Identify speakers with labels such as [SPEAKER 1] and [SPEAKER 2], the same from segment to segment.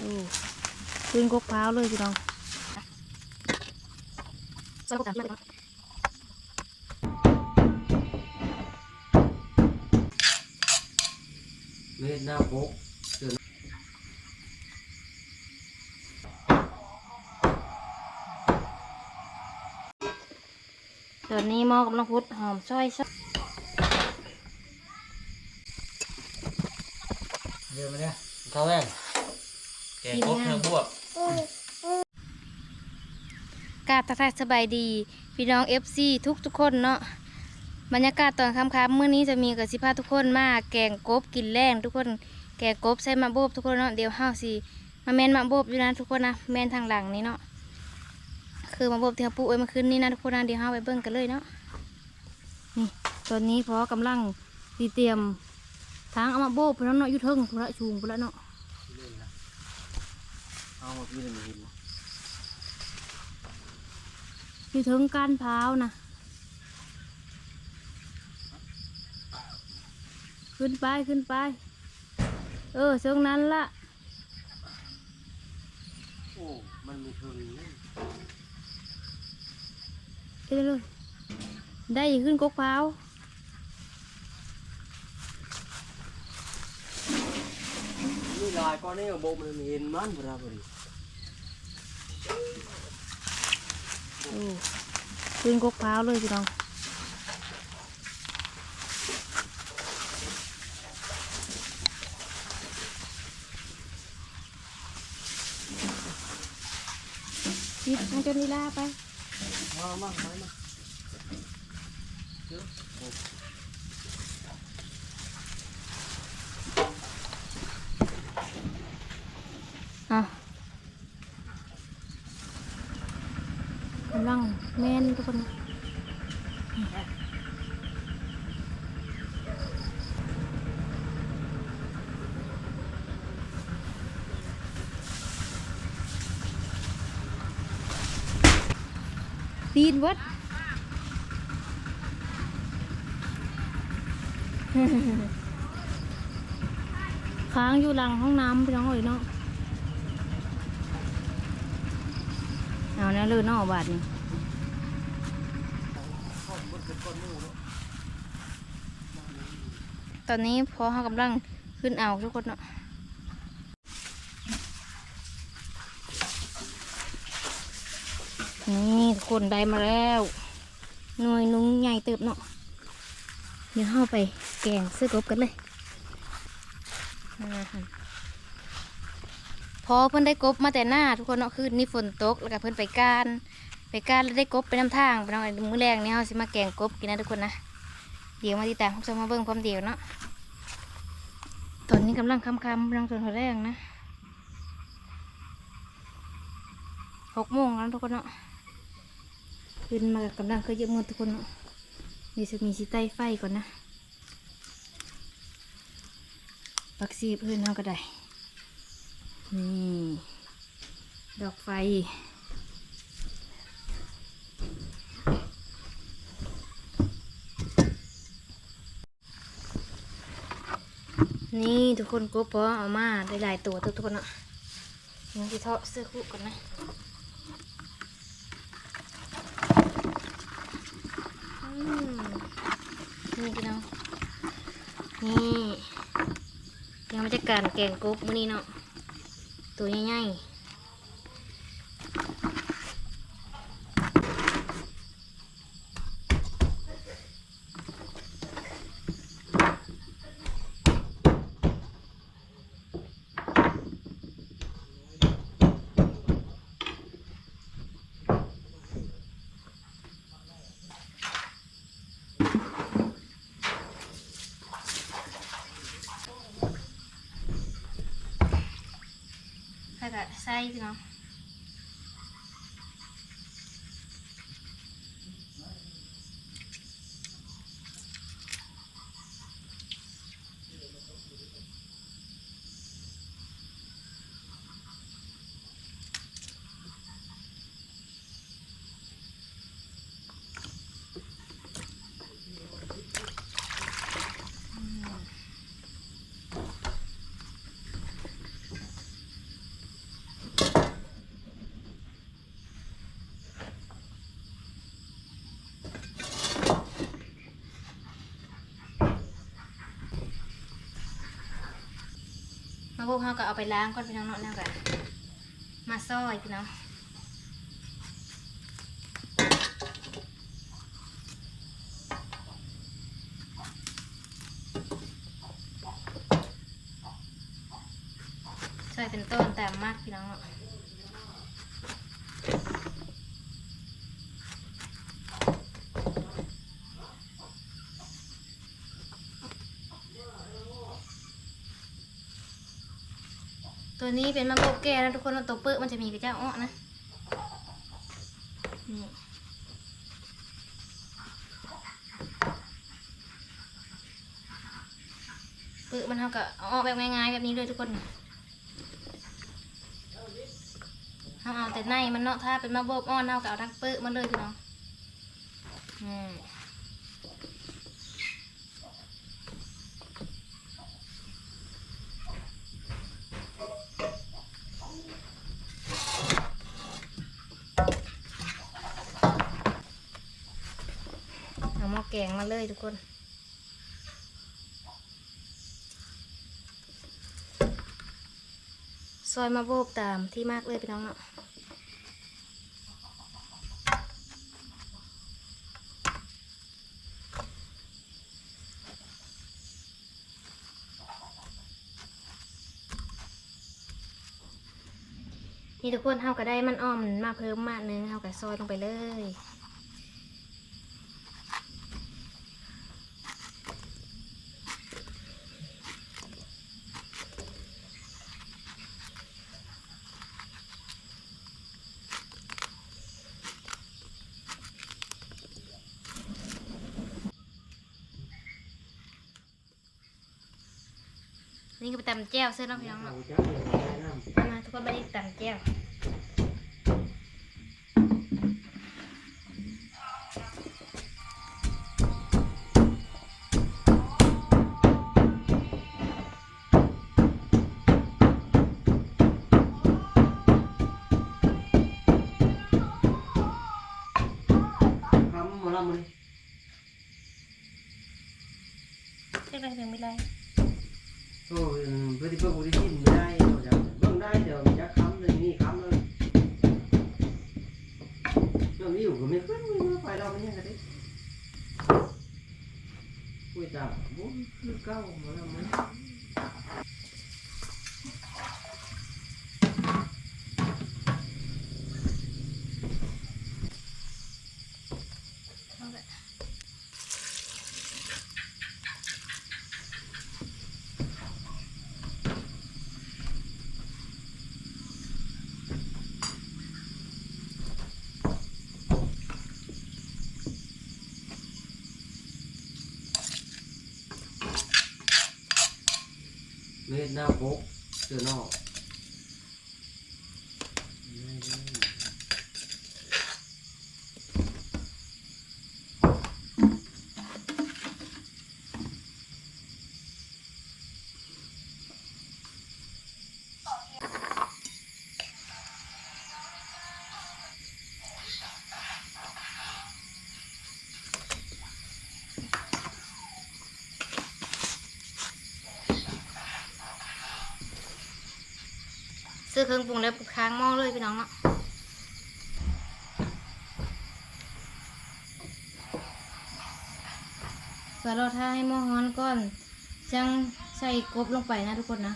[SPEAKER 1] โอ้ขึ้นกกพร้าวเลยพี่น้อง
[SPEAKER 2] ซอยกบตามมาเลย
[SPEAKER 3] เม็ดหน้าโป๊ก
[SPEAKER 1] ตอนนี้หมอกำลังพุดหอมช่อยช่อย
[SPEAKER 3] เดินมาเนี่ยเข้าแว่ง แกงครบเธอบวก
[SPEAKER 1] กราบทักทายสบายดี พี่น้องเอฟซีทุกทุกๆคนเนาะบรรยากาศตอนค่ำๆมื้อนี้จะมีกับสิพาทุกคนมาแกงกบกินแรงทุกคน แกงกบใส่มะโบบทุกคนเนาะเดี๋ยวเฮาสิมาแมนมะโบบอยู่นะทุกคนนะแมนทางหลังนี้เนาะคือมะโบบที่เขาปลูกไว้เมื่อคืนนี้นะทุกคนนะเดี๋ยวเฮาไปเบิ่งกันเลยเนาะนี่ตอนนี้พอกำลังสิเตรียมทางเอามะโบบพุ่นเนาะอยู่เทิงพุ่นละชูงพุ่นละเนาะ
[SPEAKER 3] เอามาพี่เลยมาเห็น
[SPEAKER 1] อยู่เทิงก้านพร้าวนะ ขึ้นไปขึ้นไป เออเชิงนั้นละ
[SPEAKER 3] โอ้มันมีเทิงนี่
[SPEAKER 1] เอ้ยเลยได้อีกขึ้นกกพร้าว
[SPEAKER 3] นี่ลายก้อนนี้โบมันเห็นมันบราบรี
[SPEAKER 1] โอ้ขึ้นกกพร้าวเลยพี่น้องปิดมันจนนีลาไป
[SPEAKER 3] มามาไปมา
[SPEAKER 1] อะกำลัง แม่นทุกคนตีนวัดค้างอยู่หลังห้องน้ำพี่น้องเอ๋ยเนาะเอาแนวเลื่อนนอกบาทนี่ ตอนนี้พอเขากำลังขึ้นเอาทุกคนเนาะนี่ทุกคนได้มาแล้วหน่วยนุ้งใหญ่เติบเนาะเดี๋ยวเข้าไปแกงซื้อกบกันเลยพอเพิ่อนได้กบมาแต่หน้าทุกคนเนาะคือนี่ฝนตกแล้วก็เพิ่อนไปการ ไปการแล้วได้กบไปน้ำทางไปน้องมือแรงนี่เฮาสิมาแกงกบกินนะทุกคนนะเดี๋ยวมาติดตามพวกเรามาเบิ่งพร้อมเดียวเนาะตอนนี้กำลังค่ำกำลังจนหัวแรงนะหกโมงแล้วทุกคนเนาะขึ้นมากำลังเคยเยอะมือทุกคนเนาะเดี๋ยวจะมีสิใต้ไฟก่อนนะปักซีเพื่อนเฮาก็ได้นี่ดอกไฟ นี่ทุกคนก็พอเอามาได้หลายตัวทุกคนเนาะยังที่เทาะเสื้อคู่กันนะนี่พี่น้องนี่ยังไม่จะการแกงกบมื้อนี้เนาะตัวใหญ่ๆ แล้วก็ใพวกเขาก็เอาไปล้างก่อนพี่น้องเนาะแล้วกันมาซอยพี่น้องซอยเป็นต้นแต่มากพี่น้องเนาะ ตัวนี้เป็นมะโกแก่นะทุกคนตัวเปื้อมันจะมีกระเจ้าอ้อนะนี่เปื้อมันเท่ากับอาอแบบง่ายๆแบบนี้เลยทุกคนเอาเอาแต่ในมันเนาะถ้าเป็นมะโบบอ้อนเอาก็เอาทั้งเปื้อมันเลยพี่น้องอืมเอาหม้อ แกงมาเลยทุกคน ซอยมาโบบตามที่มากเลยพี่น้องเนาะนี่ทุกคนเฮาก็ได้มันอ้อมมาเพิ่มมากนึงเฮาก็ซอยลงไปเลย นี่ก็ไปตำแจ่วเส้นเนาะพี่น้องเนาะมาทุกคนไปตำแจ่วเรียกอะไรเพลงไม่ไร
[SPEAKER 2] โอ้ยเพื่อที่เพื่อนกูได้ยินไม่ได้เราจะเบิ่งได้เดี๋ยวจะค้ำเลยนี่ค้ำเลยเรื่องนี้อยู่ก็ไม่ขึ้นไม่ไปเราไม่ยังกันดิคุยจับบุ้ งคือเก้ามาแล้วมั้ย
[SPEAKER 1] เอาละ
[SPEAKER 2] เม็ดหน้าโป๊กเจอนอก
[SPEAKER 1] ซื้อเครื่องปรุงแล้วค้างหม้อเลยพี่น้องเนาะสารอท่าให้หม้อฮ้อนก่อนจังใส่กบลงไปนะทุกคนนะ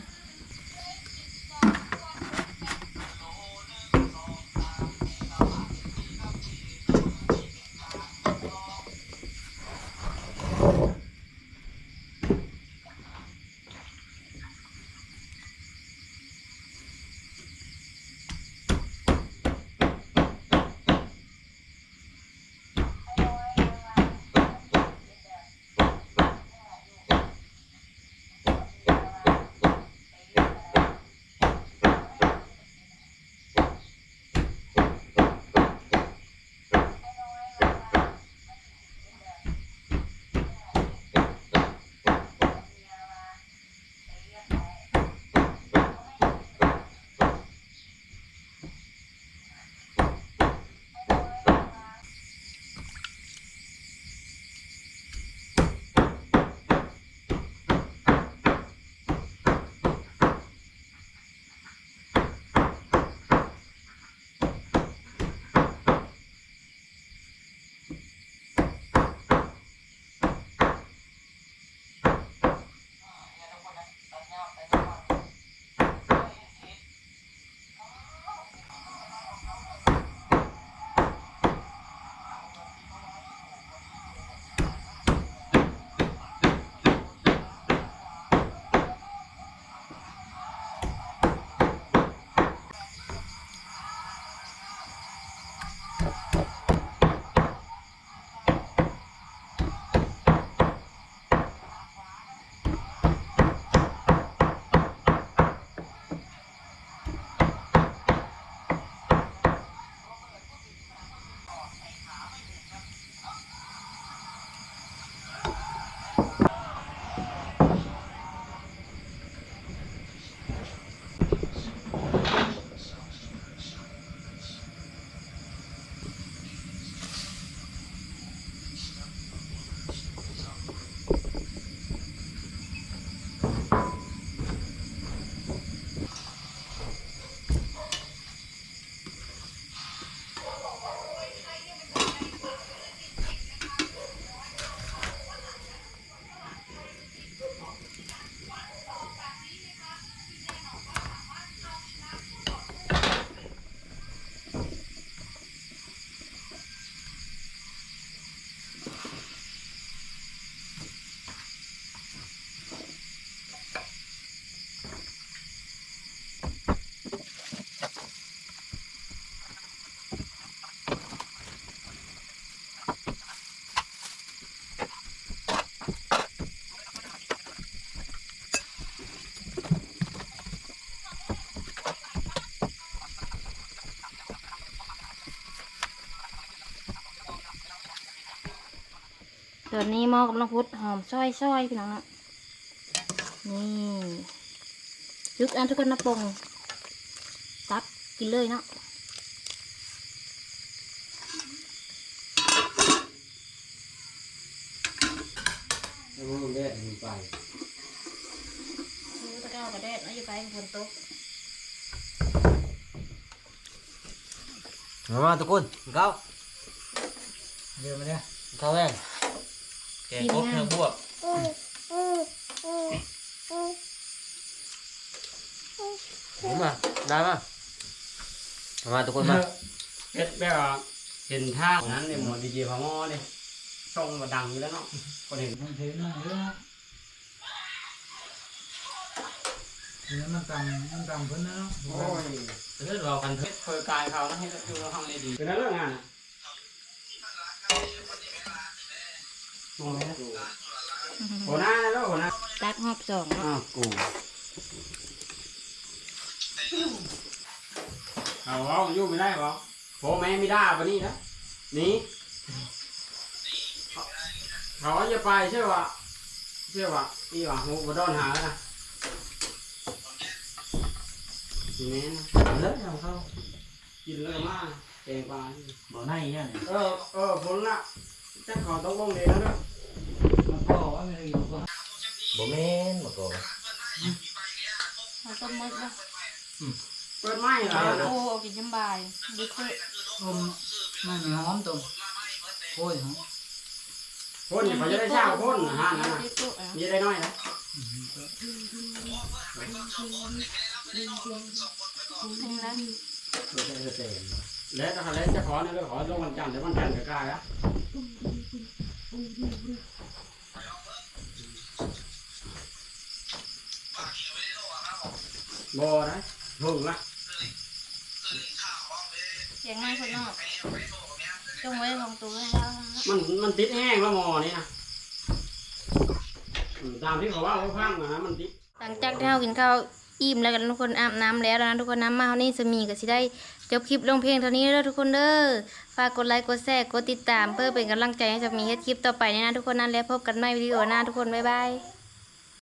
[SPEAKER 1] ส่วนนี้หม้อกำลังพุดหอมซอยซอยพี่น้องเนาะนี่ยุกอันทุกคนนะปงตักกินเลยเนาะ
[SPEAKER 2] แล้วมันแดดมันไป
[SPEAKER 1] ตะก้าวกระเด็ดเนาะอยู่ไปฝนตก
[SPEAKER 3] มามาทุกคนกินข้าว
[SPEAKER 2] เดี๋ยวมาเนี่ย
[SPEAKER 3] กินข้าวแม่งแก งกบเนื้อบวกมาได้มามามาทุกคนมา
[SPEAKER 4] เฮ็ดแบบว่าเห็นทางนั้นเนี่ยหมดดีเจพะมอเนี่ยช่องมาดังอยู่แล้วเนาะคนเห็น
[SPEAKER 2] มันเทน่าเยอะเนี่ยมันต่ำมันต่ำพ้นนะ
[SPEAKER 4] โอ้ยเฮ็ดเรากันเฮ็ดเคยกายเขานะเฮ็ดอยู่ห้องนี้ดีเป็นเรื่องงาน มองไหมนะหัวหน้าแล้วหัวหน้า
[SPEAKER 1] ตักหอบสองเนาะ
[SPEAKER 4] อ้าวกูเอาเอาอยู่ไม่ได้เปล่าโผแม่ไม่ได้ปะนี่นะนี่เขาว่าจะไปใช่ป่ะใช่ป่ะอีว่ะหูบดอนหาแล้วนะนี่แม่นะ
[SPEAKER 2] เลิกเอาเข้า
[SPEAKER 4] กินเลยมากแกงปลา
[SPEAKER 2] บ่อในเนี่ย
[SPEAKER 4] เออเออผลละ จักขอต้องลงเลยนะเด้อ
[SPEAKER 2] มันก็ว่าไม่ได้กินก็
[SPEAKER 3] บ่แม่นมาก่อน
[SPEAKER 1] เอาต้มมืดเนาะ
[SPEAKER 4] เปิดไม้เหรอนะ
[SPEAKER 1] โอ้เอากินยำบายดิคือ
[SPEAKER 2] ต้มมันหอมต้มโอ้ยหอม
[SPEAKER 4] พ่นเนี่ยเขาจะได้เช่าพ่นอาหารนั่นน่ะ
[SPEAKER 1] ดิคืออะ
[SPEAKER 4] มีได้น้อยนะ
[SPEAKER 1] นี่นะ
[SPEAKER 4] แล้วถ้าแล้วจะขอเนี่ยก็ขอลงวันจันทร์เดี๋ยววันจันทร์จะกล้าแล้ว บ่นะถึงละ
[SPEAKER 1] เสียงง่ายคนนอกจงไว้ของตัวให้แล้วนะ
[SPEAKER 4] มันมันติดแห้งแล้วหมอนี่นะอืมตามที่เขาว่าเขาพังอะนะมันติด
[SPEAKER 1] หลังจากที่เรากินข้าวอิ่มแล้วกันทุกคนอาบน้ำแล้วนะทุกคนน้ำมาเท่านี้จะมีก็สิได้จ บคลิปลงเพลงเท่านี้เด้อทุกคนเด้อฝากกดไลค์กดแชร์กดติดตามเพื่อเป็นกำลังใจให้จะมีเฮ็ดคลิปต่อไปในนะทุกคนนั่นแล้วพบกันใหม่วิดีโอหน้าทุกคนบ๊ายบาย